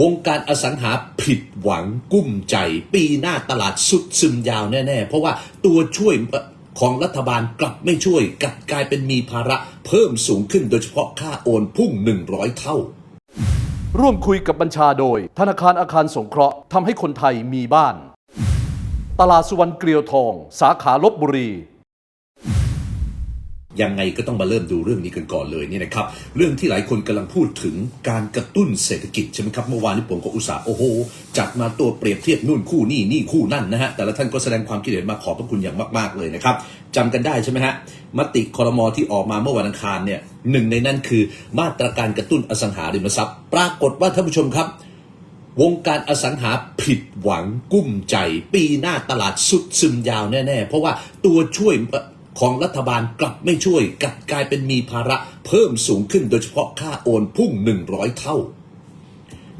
วงการอสังหาผิดหวังกุ้มใจ ปีหน้าตลาดสุดซึมยาวแน่ ๆ เพราะว่าตัวช่วยของรัฐบาลกลับไม่ช่วยกลับกลายเป็นมีภาระเพิ่มสูงขึ้นโดยเฉพาะค่าโอนพุ่ง 100 เท่า ร่วมคุยกับบัญชาโดย ธนาคารอาคารสงเคราะห์ทำให้คนไทยมีบ้าน ตลาดสุวรรณเกลียวทอง สาขาลบบุรี ยังไงก็ต้องมาเริ่มดูเรื่องนี้กันก่อนเลยเนี่ยนะครับ เรื่องที่หลายคนกำลังพูดถึงการกระตุ้นเศรษฐกิจใช่ไหมครับเมื่อวานนี้ผมก็อุตส่าห์โอ้โหจัดมาตัวเปรียบเทียบนู่นคู่นี่นี่คู่นั่นนะฮะแต่ละท่านก็แสดงความคิดเห็นมาขอบพระคุณอย่างมากๆเลยนะครับจำกันได้ใช่ไหมฮะมติคอรมอที่ออกมาเมื่อวันอังคารเนี่ยหนึ่งในนั้นคือมาตรการกระตุ้นอสังหาริมทรัพย์ ปรากฏว่าท่านผู้ชมครับ วงการอสังหาผิดหวังกุ้มใจ ปีหน้าตลาดสุดซึมยาวแน่ๆเพราะว่าตัวช่วย ของรัฐบาลกลับไม่ช่วยกลับกลายเป็นมีภาระเพิ่มสูงขึ้นโดยเฉพาะค่าโอนพุ่ง 100 เท่า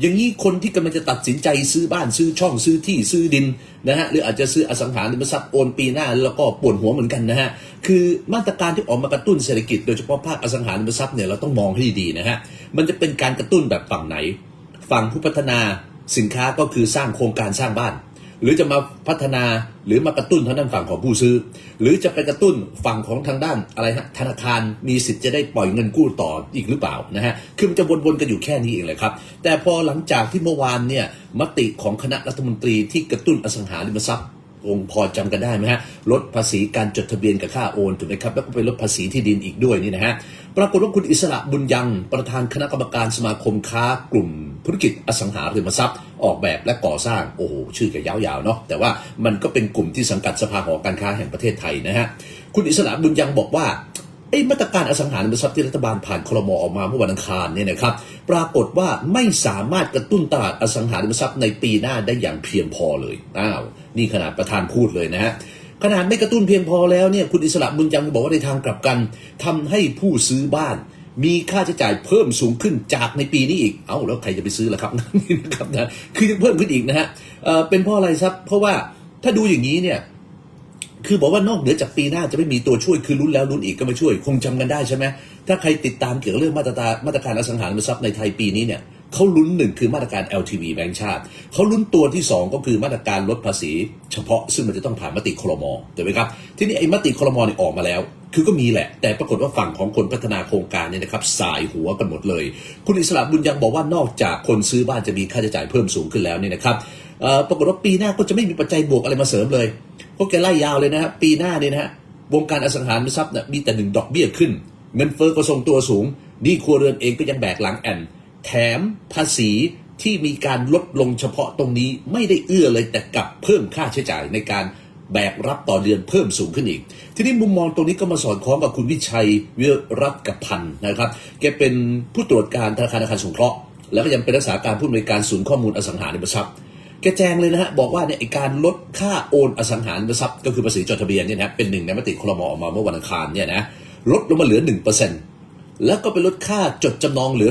อย่างนี้คนที่กำลังจะตัดสินใจซื้อบ้านซื้อช่องซื้อที่ซื้อดินนะฮะหรืออาจจะซื้ออสังหาริมทรัพย์โอนปีหน้า แล้วก็ปวดหัวเหมือนกันนะฮะคือมาตรการที่ออกมากระตุ้นเศรษฐกิจโดยเฉพาะภาคอสังหาริมทรัพย์เนี่ยเราต้องมองให้ดีๆนะฮะมันจะเป็นการกระตุ้นแบบฝั่งไหน ฝั่งผู้พัฒนาสินค้าก็คือสร้างโครงการสร้างบ้าน หรือจะมาพัฒนาหรือมากระตุ้นทางด้านฝั่งของผู้ซื้อ หรือจะไปกระตุ้นฝั่งของทางด้านอะไรฮะธนาคารมีสิทธิ์จะได้ปล่อยเงินกู้ต่ออีกหรือเปล่านะฮะคือมันจะวนๆกันอยู่แค่นี้เองเลยครับ แต่พอหลังจากที่เมื่อวานเนี่ยมติของคณะรัฐมนตรีที่กระตุ้นอสังหาริมทรัพย์องค์พอจำกันได้ไหมฮะลดภาษีการจดทะเบียนกับค่าโอนถูกไหมครับแล้วก็ไปลดภาษีที่ดินอีกด้วยนี่นะฮะ ปรากฏว่าคุณอิสระบุญยังประธานคณะกรรมการสมาคมค้ากลุ่มธุรกิจอสังหาริมทรัพย์ ออกแบบและก่อสร้างโอ้โหชื่อแกยาวๆเนาะแต่ว่ามันก็เป็นกลุ่มที่สังกัดสภาหอการค้าแห่งประเทศไทยนะฮะคุณอิสระบุญยังบอกว่าไอ้มาตรการอสังหาริมทรัพย์ที่รัฐบาลผ่านคลมออกมาเมื่อวันอังคารเนี่ยนะครับปรากฏว่าไม่สามารถกระตุ้นตลาดอสังหาริมทรัพย์ในปีหน้าได้อย่างเพียงพอเลยอ้าวนี่ขนาดประธานพูดเลยนะฮะ ขนาดไม่กระตุ้นเพียงพอแล้วเนี่ยคุณอิสระบุญยังบอกว่าในทางกลับกันทำให้ผู้ซื้อบ้าน มีค่าใช้จ่ายเพิ่มสูงขึ้นจากในปีนี้อีก เอ้าแล้วใครจะไปซื้อล่ะครับนี่นะครับนะคือยังเพิ่มขึ้นอีกนะฮะเป็นเพราะอะไรครับ เพราะว่าถ้าดูอย่างนี้เนี่ยคือบอกว่านอกเหนือจากปีหน้าจะไม่มีตัวช่วยคือลุ้นแล้วลุ้นอีกก็มาช่วย คงจำกันได้ใช่ไหมถ้าใครติดตามเกี่ยวกับเรื่องมาตรการมาตรการอสังหาริมทรัพย์ในไทยปีนี้เนี่ย เขาลุ้นหนึ่งคือมาตรการ LTV แบงก์ชาติ เขาลุ้นตัวที่สองก็คือมาตรการลดภาษี เฉพาะซึ่งมันจะต้องผ่านมติคลมถูกไหมครับ ทีนี้ไอ้มติคลมเนี่ยออกมาแล้ว คือก็มีแหละ แต่ปรากฏว่าฝั่งของคนพัฒนาโครงการเนี่ยนะครับสายหัวกันหมดเลย คุณอิสระบุญยังบอกว่านอกจากคนซื้อบ้านจะมีค่าใช้จ่ายเพิ่มสูงขึ้นแล้วเนี่ยนะครับปรากฏว่าปีหน้าก็จะไม่มีปัจจัยบวกอะไรมาเสริมเลยเพราะแกไล่ยาวเลยนะฮะปีหน้าเนี่ยนะฮะวงการอสังหาริมทรัพย์เนี่ยมีแต่หนึ่งดอกเบี้ยขึ้นเงินเฟ้อก็ทรงตัวสูงนี่ครัวเรือนเองก็ยังแบกหลังแอน แถมภาษีที่มีการลดลงเฉพาะตรงนี้ไม่ได้เอื้อเลยแต่กลับเพิ่มค่าใช้จ่ายในการแบกรับต่อเดือนเพิ่มสูงขึ้นอีก ทีนี้มุมมองตรงนี้ก็มาสอดคล้องกับคุณวิชัยวิรัตกพันธ์นะครับ แกเป็นผู้ตรวจการธนาคารอาคารสงเคราะห์ แล้วก็ยังเป็นรักษาการผู้อำนวยการศูนย์ข้อมูลอสังหาริมทรัพย์แกแจงเลยนะฮะบอกว่าเนี่ยการลดค่าโอนอสังหาริมทรัพย์ก็คือภาษีจดทะเบียนเนี่ยนะเป็นหนึ่งในมติคลมออกมาเมื่อวันอังคารเนี่ยนะลดลงมาเหลือ1% แล้วก็ไปลดค่าจดจำนองเหลือ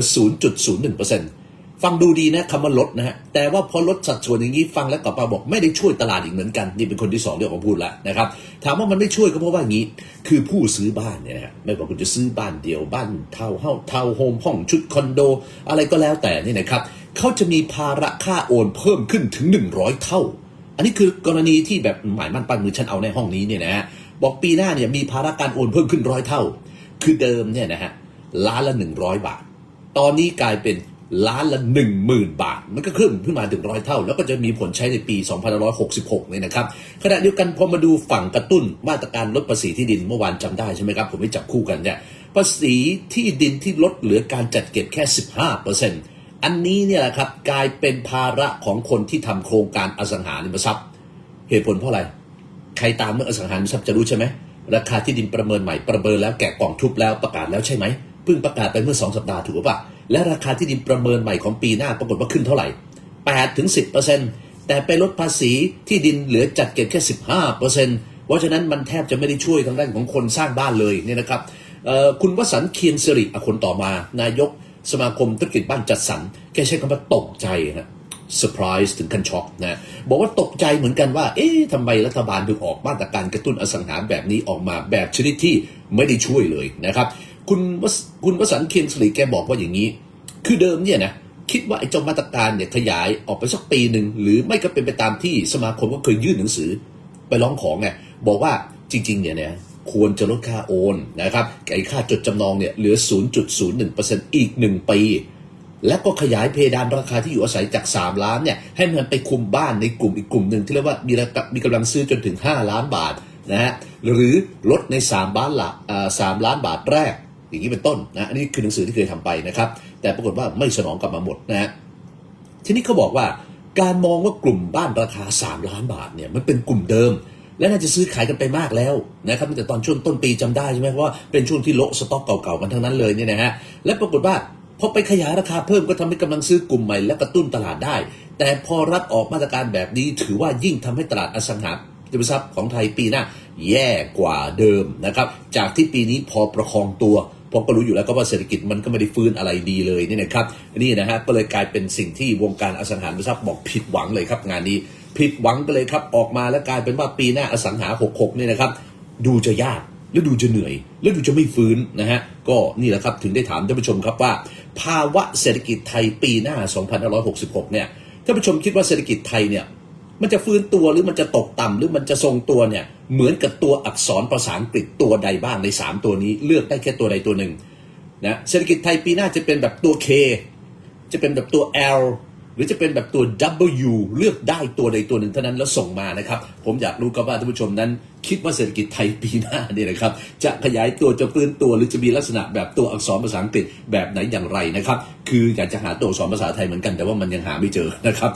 0.01%ฟังดูดีนะคำว่าลดนะฮะ แต่ว่าพอลดสัดส่วนอย่างนี้ฟังแล้วกับมาบอกไม่ได้ช่วยตลาดอีกเหมือนกัน นี่เป็นคนที่สองที่ออกมาพูดแล้วนะครับ ถามว่ามันไม่ช่วยก็เพราะว่างี้ คือผู้ซื้อบ้านเนี่ยนะฮะไม่ว่าคุณจะซื้อบ้านเดียวบ้านเทาเฮาส์ทาโฮมห้องชุดคอนโด อะไรก็แล้วแต่นี่นะครับเขาจะมีภาระค่าโอนเพิ่มขึ้นถึง 100 เท่า อันนี้คือกรณีที่แบบหมายมั่นปั้นมือฉันเอาในห้องนี้เนี่ยนะฮะบอกปีหน้าเนี่ยมีภาระการโอนเพิ่มขึ้นร้อยเท่า คือเดิมเนี่ยนะฮะ ล้านละ 100 บาท ตอนนี้กลายเป็นล้านละ 10,000 บาท มันก็ขึ้นขึ้นมาถึงร้อยเท่า แล้วก็จะมีผลใช้ในปี 2566เนี่ยนะครับขณะเดียวกันพอมาดูฝั่งกระตุ้นมาตรการลดภาษีที่ดินเมื่อวานจำได้ใช่ไหมครับ ผมไม่จับคู่กันเนี่ยภาษีที่ดินที่ลดเหลือการจัดเก็บแค่ 15%อันนี้เนี่ยแหละครับกลายเป็นภาระของคนที่ทำโครงการอสังหาริมทรัพย์ เหตุผลเพราะอะไรใครตามเมื่ออสังหาริมทรัพย์จะรู้ใช่ไหมราคาที่ดินประเมินใหม่ประเมินแล้วแกะกล่องทุบแล้วประกาศแล้วใช่ไหม เพิ่งประกาศไปเมื่อสองสัปดาห์ถูกป่ะ และราคาที่ดินประเมินใหม่ของปีหน้าปรากฏว่าขึ้นเท่าไหร่8ถึง10%แต่ไปลดภาษีที่ดินเหลือจัดเก็บแค่ 15%เพราะฉะนั้นมันแทบจะไม่ได้ช่วยทางด้านของคนสร้างบ้านเลยเนี่ยนะครับคุณวสันต์เคียนสิริอะคนต่อมา นายกสมาคมธุรกิจบ้านจัดสรรแกใช้คำว่าตกใจฮะเซอร์ไพรส์ถึงขั้นช็อกนะบอกว่าตกใจเหมือนกันว่า เอ๊ะทำไมรัฐบาลถึงออกมาตรการกระตุ้นอสังหาแบบนี้ออกมาแบบชนิดที่ไม่ได้ช่วยเลยนะครับ คุณวสคุณวสันต์เคียนสลีแกบอกว่าอย่างนี้ คือเดิมเนี่ยนะคิดว่าไอ้เจ้ามาตรการเนี่ยขยายออกไปสักปีหนึ่งหรือไม่ก็เป็นไปตามที่สมาคมก็เคยยื่นหนังสือ ไปร้องของไงบอกว่าจริงๆเนี่ยนี่ยควรจะลดค่าโอนนะครับไอ้ค่าจดจำนองเนี่ยเหลือ 0.01%อีก 1 ปี และก็ขยายเพดานราคาที่อยู่อาศัยจาก 3 ล้านเนี่ยให้มันไปคุมบ้านในกลุ่มอีกกลุ่มหนึ่งที่เรียกว่ามีมีกำลังซื้อจนถึง 5 ล้านบาทนะฮะหรือลดใน 3 ล้านละสามล้านบาทแรก อย่างนี้เป็นต้นนะอันนี้คือหนังสือที่เคยทำไปนะครับ แต่ปรากฏว่าไม่สนองกลับมาหมดนะฮะทีนี้เขาบอกว่าการมองว่ากลุ่มบ้านราคา 3 ล้านบาทเนี่ยมันเป็นกลุ่มเดิม และน่าจะซื้อขายกันไปมากแล้วนะครับตั้งแต่ตอนช่วงต้นปีจำได้ใช่ไหมเพราะว่าเป็นช่วงที่โละสต็อกเก่าๆกันทั้งนั้นเลยเนี่ยนะฮะและปรากฏว่าพอไปขยายราคาเพิ่มก็ทำให้กำลังซื้อกลุ่มใหม่และกระตุ้นตลาดได้ แต่พอรัฐออกมาตรการแบบนี้ถือว่ายิ่งทำให้ตลาดอสังหาริมทรัพย์ของไทยปีหน้าแย่กว่าเดิมนะครับจากที่ปีนี้พอประคองตัว เพราะก็รู้อยู่แล้วก็ว่าเศรษฐกิจมันก็ไม่ได้ฟื้นอะไรดีเลยนี่นะครับนี่นะฮะก็เลยกลายเป็นสิ่งที่วงการอสังหาริมทรัพย์บอกผิดหวังเลยครับงานนี้ ผิดหวังกันเลยครับออกมาแล้วกลายเป็นว่าปีหน้าอสังหา 66เนี่ยนะครับดูจะยากและดูจะเหนื่อย และดูจะไม่ฟื้นนะฮะก็นี่แหละครับถึงได้ถามท่านผู้ชมครับว่า ภาวะเศรษฐกิจไทยปีหน้า 2566 เนี่ยท่านผู้ชมคิดว่าเศรษฐกิจไทยเนี่ย มันจะฟื้นตัวหรือมันจะตกต่ำหรือมันจะทรงตัวเนี่ยเหมือนกับตัวอักษรภาษาอังกฤษตัวใดบ้างใน 3 ตัวนี้ เลือกได้แค่ตัวใดตัวหนึ่งนะเศรษฐกิจไทยปีหน้าจะเป็นแบบตัว K จะเป็นแบบตัว L หรือจะเป็นแบบตัว W เลือกได้ตัวใดตัวหนึ่งเท่านั้นแล้วส่งมานะครับ ผมอยากรู้ครับว่าท่านผู้ชมนั้น คิดว่าเศรษฐกิจไทยปีหน้าเนี่ยนะครับจะขยายตัวจะฟื้นตัวหรือจะมีลักษณะแบบตัวอักษรภาษาอังกฤษแบบไหนอย่างไรนะครับ คืออยากจะหาตัวอักษรภาษาไทยเหมือนกันแต่ว่ามันยังหาไม่เจอนะครับ